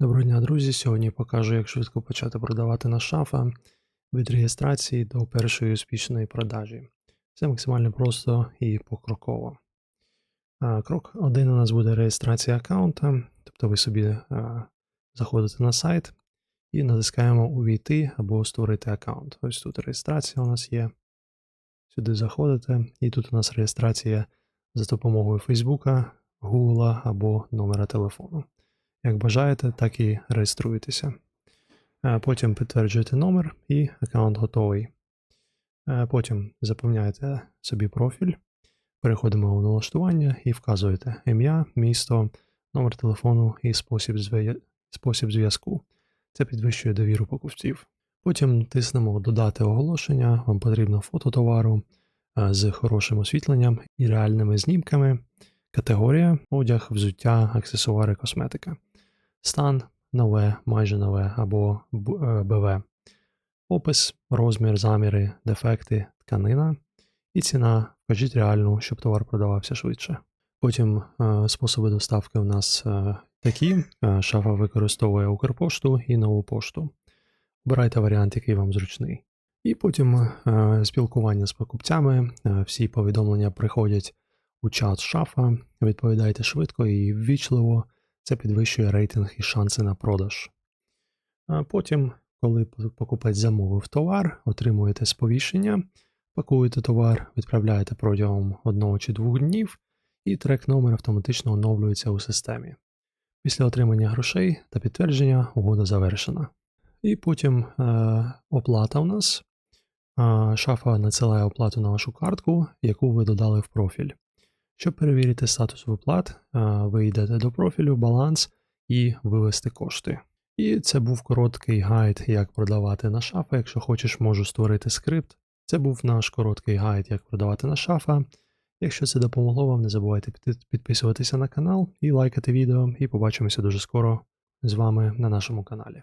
Доброго дня, друзі! Сьогодні покажу, як швидко почати продавати на шафа від реєстрації до першої успішної продажі. Все максимально просто і покроково. Крок один у нас буде реєстрація аккаунта, тобто ви собі заходите на сайт і натискаємо Увійти або створити аккаунт. Ось тут реєстрація у нас є. Сюди заходите, і тут у нас реєстрація за допомогою Фейсбука, Гугла або номера телефону. Як бажаєте, так і реєструєтеся. Е, Потім підтверджуєте номер і аккаунт готовий. Е, Потім заповняєте собі профіль, переходимо у налаштування і вказуєте ім'я, місто, номер телефону і спосіб зв'я- спосіб зв'язку. Це підвищує довіру покупців. Потім тиснемо Додати оголошення. Вам потрібно фото товару е, з хорошим освітленням і реальними знімками. Категорія одяг, взуття, аксесуари, косметика. Стан нове, майже нове або е, БВ. Опис, розмір, заміри, дефекти, тканина і ціна. Вкажіть реальну, щоб товар продавався швидше. Потім е, способи доставки у нас е, такі: Е, шафа використовує Укрпошту і нову пошту. Обирайте варіант, який вам зручний. І потім е, спілкування з покупцями. Е, всі повідомлення приходять у чат шафа. Відповідайте швидко і ввічливо. Це підвищує рейтинг і шанси на продаж. А потім, коли покупець замовив товар, отримуєте сповіщення, пакуєте товар, відправляєте протягом одного чи двох днів, і трек номер автоматично оновлюється у системі. Після отримання грошей та підтвердження угода завершена. І потім е, оплата у нас. Шафа надсилає оплату на вашу картку, яку ви додали в профіль. Щоб перевірити статус виплат, е, ви йдете до профілю, баланс і вивести кошти. І це був короткий гайд, як продавати на шафа. Якщо хочеш, можу створити скрипт. Це був наш короткий гайд, як продавати на шафа. Якщо це допомогло вам, не забувайте підписуватися на канал і лайкати відео. І побачимося дуже скоро з вами на нашому каналі.